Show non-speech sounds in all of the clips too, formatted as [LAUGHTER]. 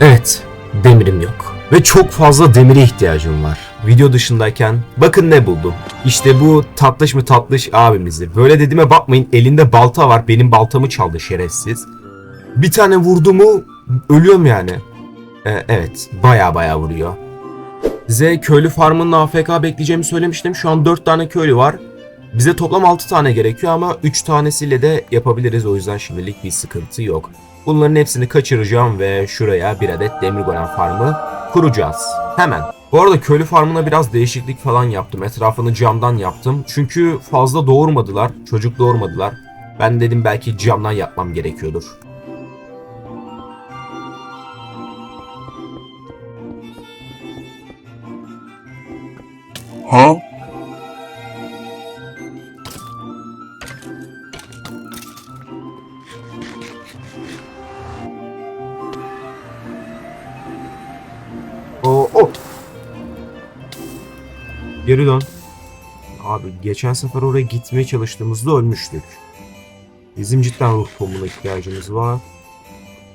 Evet, demirim yok. Ve çok fazla demire ihtiyacım var. Video dışındayken bakın ne buldum. İşte bu tatlış mı tatlış abimizi. Böyle dediğime bakmayın elinde balta var. Benim baltamı çaldı şerefsiz. Bir tane vurdu mu ölüyorum yani. Ee, evet baya baya vuruyor. Size köylü farmının AFK bekleyeceğimi söylemiştim. Şu an 4 tane köylü var. Bize toplam 6 tane gerekiyor ama 3 tanesiyle de yapabiliriz. O yüzden şimdilik bir sıkıntı yok. Bunların hepsini kaçıracağım ve şuraya bir adet demir golem farmı kuracağız. Hemen. Bu arada köylü farmına biraz değişiklik falan yaptım. Etrafını camdan yaptım. Çünkü fazla doğurmadılar. Çocuk doğurmadılar. Ben dedim belki camdan yapmam gerekiyordur. Huh? Geri dön. Abi geçen sefer oraya gitmeye çalıştığımızda ölmüştük. Bizim cidden ruh kumuna ihtiyacımız var.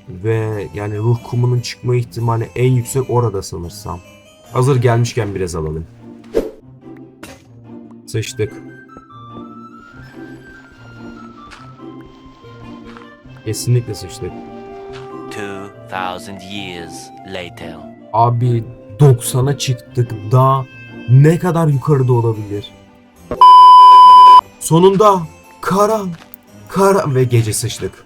Ve yani ruh kumunun çıkma ihtimali en yüksek orada sanırsam. Hazır gelmişken biraz alalım. Sıçtık. Kesinlikle sıçtık. 2000 years later. Abi 90'a çıktık daha ne kadar yukarıda olabilir? Sonunda karan, karan ve gece sıçtık.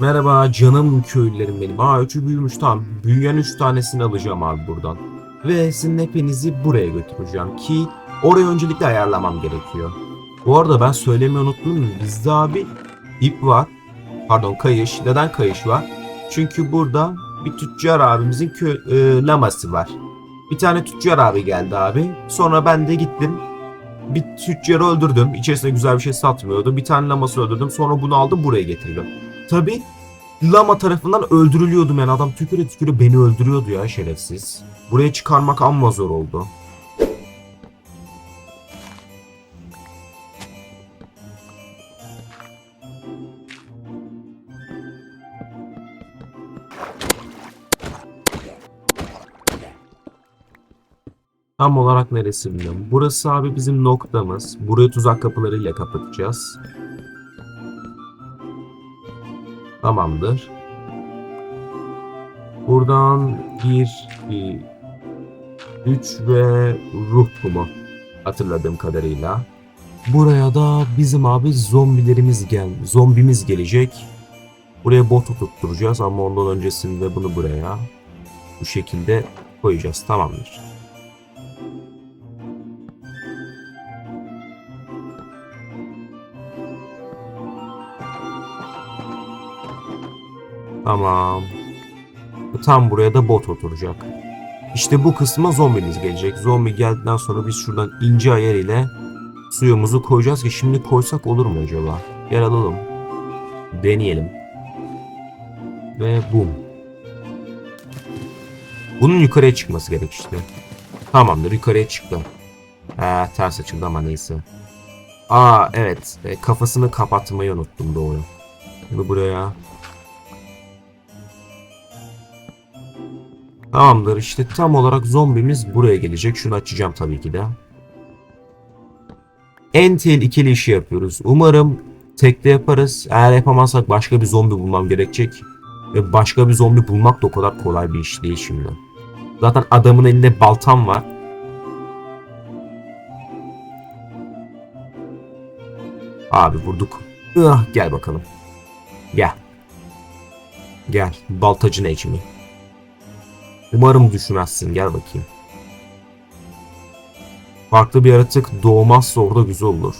Merhaba canım köylülerim benim. Aa üçü büyümüş tamam. Büyüyen üç tanesini alacağım abi buradan. Ve sizin hepinizi buraya götüreceğim ki orayı öncelikle ayarlamam gerekiyor. Bu arada ben söylemeyi unuttum. Bizde abi ip var. Pardon kayış. Neden kayış var? Çünkü burada bir tüccar abimizin kö e, laması var. Bir tane tüccar abi geldi abi. Sonra ben de gittim. Bir tüccarı öldürdüm. İçerisinde güzel bir şey satmıyordu. Bir tane laması öldürdüm. Sonra bunu aldım buraya getirdim. Tabi lama tarafından öldürülüyordum yani adam tüküre tüküre beni öldürüyordu ya şerefsiz. Buraya çıkarmak amma zor oldu. Tam olarak neresi bilmiyorum. Burası abi bizim noktamız. Burayı tuzak kapılarıyla kapatacağız. Tamamdır. Buradan 1, 2, 3 ve ruh kumu hatırladığım kadarıyla. Buraya da bizim abi zombilerimiz gel, zombimiz gelecek. Buraya botu tutturacağız ama ondan öncesinde bunu buraya bu şekilde koyacağız. Tamamdır. Tamam. Tam buraya da bot oturacak. İşte bu kısma zombimiz gelecek. Zombi geldikten sonra biz şuradan ince ayar ile suyumuzu koyacağız ki şimdi koysak olur mu acaba? Gel alalım. Deneyelim. Ve bum. Bunun yukarıya çıkması gerek işte. Tamamdır yukarıya çıktı. Ha, ters açıldı ama neyse. Aa evet e, kafasını kapatmayı unuttum doğru. Bunu buraya Tamamdır işte tam olarak zombimiz buraya gelecek. Şunu açacağım tabii ki de. En tehlikeli işi yapıyoruz. Umarım tekte yaparız. Eğer yapamazsak başka bir zombi bulmam gerekecek. Ve başka bir zombi bulmak da o kadar kolay bir iş değil şimdi. Zaten adamın elinde baltam var. Abi vurduk. Ah, gel bakalım. Gel. Gel. Baltacı ne mi? Umarım düşmezsin. Gel bakayım. Farklı bir yaratık doğmazsa orada güzel olur.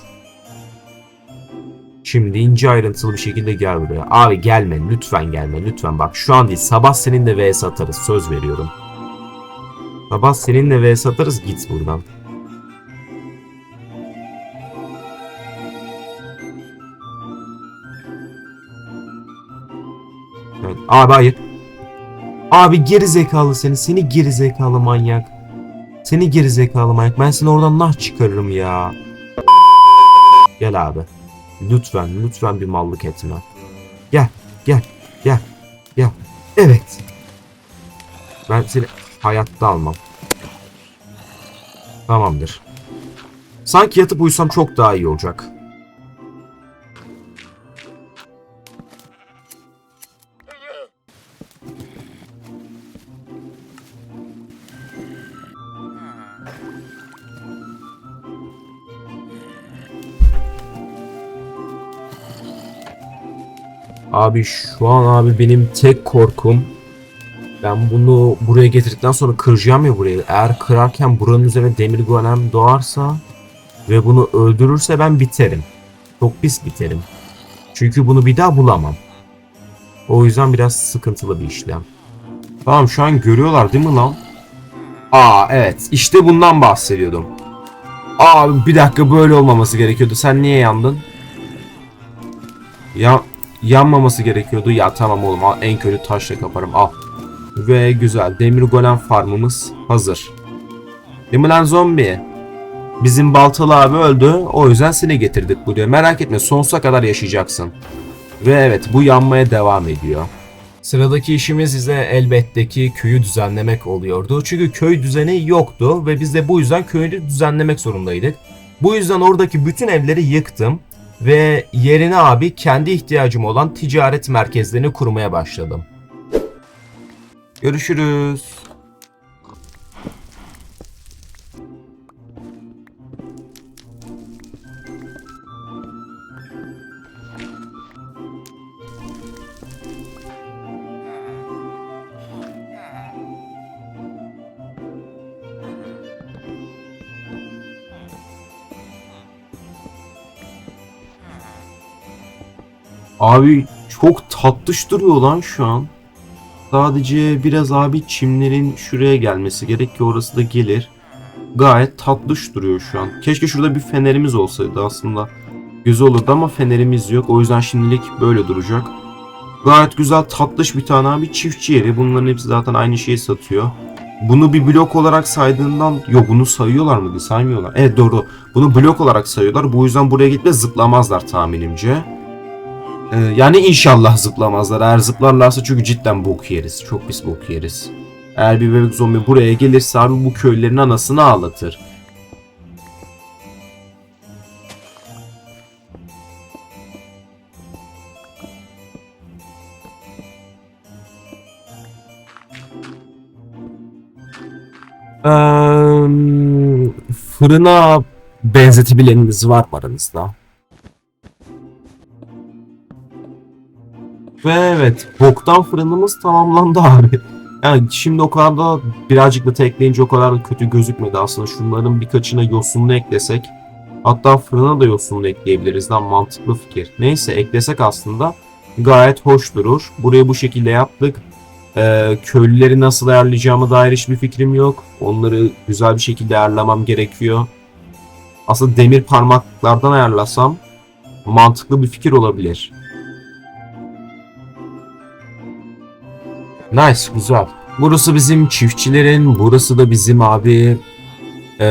Şimdi ince ayrıntılı bir şekilde gel buraya. Abi gelme. Lütfen gelme. Lütfen bak şu an değil. Sabah seninle vs atarız. Söz veriyorum. Sabah seninle vs atarız. Git buradan. Evet. Abi hayır. Abi geri zekalı seni. Seni geri zekalı manyak. Seni geri zekalı manyak. Ben seni oradan nah çıkarırım ya. Gel abi. Lütfen, lütfen bir mallık etme. Gel, gel, gel, gel. Evet. Ben seni hayatta almam. Tamamdır. Sanki yatıp uyusam çok daha iyi olacak. Abi şu an abi benim tek korkum ben bunu buraya getirdikten sonra kıracağım ya burayı. Eğer kırarken buranın üzerine demir golem doğarsa ve bunu öldürürse ben biterim. Çok pis biterim. Çünkü bunu bir daha bulamam. O yüzden biraz sıkıntılı bir işlem. Tamam şu an görüyorlar değil mi lan? Aa evet işte bundan bahsediyordum. Abi bir dakika böyle olmaması gerekiyordu. Sen niye yandın? Ya yanmaması gerekiyordu. Ya tamam oğlum al, en kötü taşla kaparım al. Ve güzel demir golem farmımız hazır. Değil mi lan zombi? Bizim baltalı abi öldü. O yüzden seni getirdik buraya. Merak etme sonsuza kadar yaşayacaksın. Ve evet bu yanmaya devam ediyor. Sıradaki işimiz ise elbette ki köyü düzenlemek oluyordu. Çünkü köy düzeni yoktu ve biz de bu yüzden köyü düzenlemek zorundaydık. Bu yüzden oradaki bütün evleri yıktım ve yerine abi kendi ihtiyacım olan ticaret merkezlerini kurmaya başladım. Görüşürüz. Abi çok tatlış duruyor lan şu an. Sadece biraz abi çimlerin şuraya gelmesi gerek ki orası da gelir. Gayet tatlış duruyor şu an. Keşke şurada bir fenerimiz olsaydı aslında. Güzel olurdu ama fenerimiz yok. O yüzden şimdilik böyle duracak. Gayet güzel tatlış bir tane abi çiftçi yeri. Bunların hepsi zaten aynı şeyi satıyor. Bunu bir blok olarak saydığından... Yok bunu sayıyorlar mıydı? Saymıyorlar. Evet doğru. Bunu blok olarak sayıyorlar. Bu yüzden buraya gitme zıplamazlar tahminimce. Ee, yani inşallah zıplamazlar. Eğer zıplarlarsa çünkü cidden bok yeriz. Çok pis bok yeriz. Eğer bir bebek zombi buraya gelirse abi bu köylerin anasını ağlatır. Fırına benzetebileniniz var mı aranızda? Ve evet boktan fırınımız tamamlandı abi. Yani şimdi o kadar da birazcık da tekleyince o kadar da kötü gözükmedi aslında. Şunların birkaçına yosunlu eklesek. Hatta fırına da yosunlu ekleyebiliriz lan mantıklı fikir. Neyse eklesek aslında gayet hoş durur. Burayı bu şekilde yaptık. Ee, köylüleri nasıl ayarlayacağıma dair hiçbir fikrim yok. Onları güzel bir şekilde ayarlamam gerekiyor. Aslında demir parmaklardan ayarlasam mantıklı bir fikir olabilir. Nice, güzel. Burası bizim çiftçilerin, burası da bizim abi eee,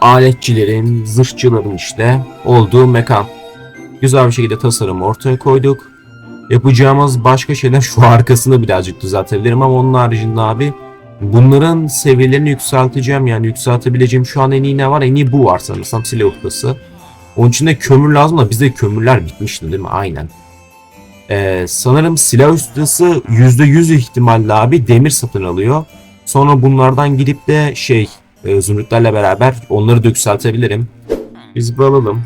aletçilerin, zırhçıların işte olduğu mekan. Güzel bir şekilde tasarım ortaya koyduk. Yapacağımız başka şeyler şu arkasını birazcık düzeltebilirim ama onun haricinde abi bunların seviyelerini yükselteceğim yani yükseltebileceğim şu an en iyi ne var? En iyi bu var sanırsam silah ustası. Onun için de kömür lazım da bizde kömürler bitmişti değil mi? Aynen. Ee, sanırım silah ustası %100 ihtimalle abi demir satın alıyor. Sonra bunlardan gidip de şey e, zümrütlerle beraber onları da yükseltebilirim. Biz bir alalım.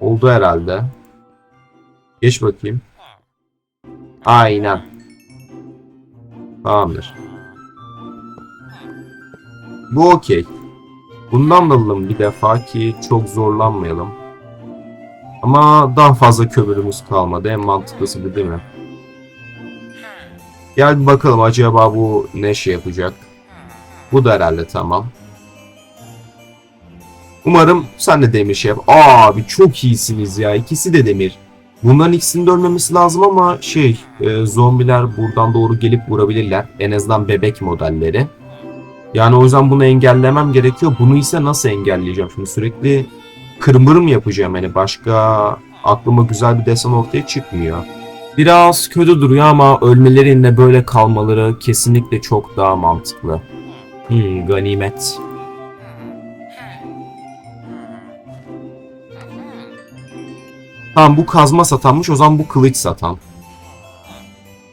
Oldu herhalde. Geç bakayım. Aynen. Tamamdır. Bu okey. Bundan da alalım bir defa ki çok zorlanmayalım. Ama daha fazla kömürümüz kalmadı. En mantıklısı bu değil mi? Gel bakalım acaba bu ne şey yapacak. Bu da herhalde tamam. Umarım sen de demir şey yap. Abi çok iyisiniz ya. İkisi de demir. Bunların ikisinin de ölmemesi lazım ama şey e, zombiler buradan doğru gelip vurabilirler. En azından bebek modelleri. Yani o yüzden bunu engellemem gerekiyor. Bunu ise nasıl engelleyeceğim? Şimdi sürekli kırmırım yapacağım yani başka aklıma güzel bir desen ortaya çıkmıyor. Biraz kötü duruyor ama ölmelerinde böyle kalmaları kesinlikle çok daha mantıklı. Hmm, ganimet. Tamam bu kazma satanmış o zaman bu kılıç satan.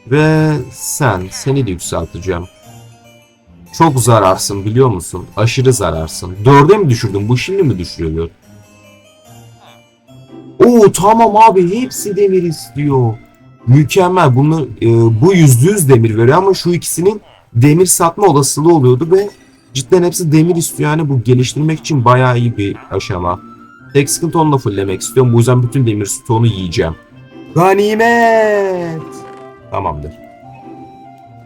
Ve sen, seni de yükselteceğim. Çok zararsın biliyor musun? Aşırı zararsın. Dörde mi düşürdün? Bu şimdi mi düşürüyor? Oo tamam abi hepsi demir istiyor. Mükemmel. Bunu e, bu yüzde yüz demir veriyor ama şu ikisinin demir satma olasılığı oluyordu ve cidden hepsi demir istiyor. Yani bu geliştirmek için bayağı iyi bir aşama. Tek sıkıntı onunla fulllemek istiyorum. Bu yüzden bütün demir stoğunu yiyeceğim. Ganimet! Tamamdır.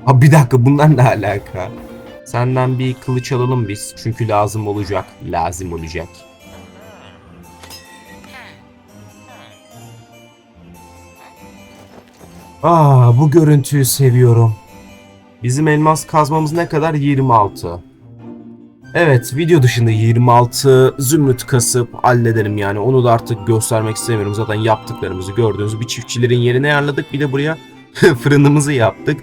Ha bir dakika bunlar ne alaka? Senden bir kılıç alalım biz. Çünkü lazım olacak. Lazım olacak. Aa bu görüntüyü seviyorum. Bizim elmas kazmamız ne kadar? 26. Evet video dışında 26 zümrüt kasıp hallederim yani onu da artık göstermek istemiyorum. Zaten yaptıklarımızı gördüğünüz bir çiftçilerin yerine ayarladık bir de buraya [LAUGHS] fırınımızı yaptık.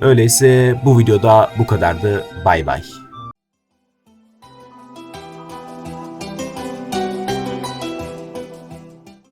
Öyleyse bu videoda bu kadardı. Bay bay.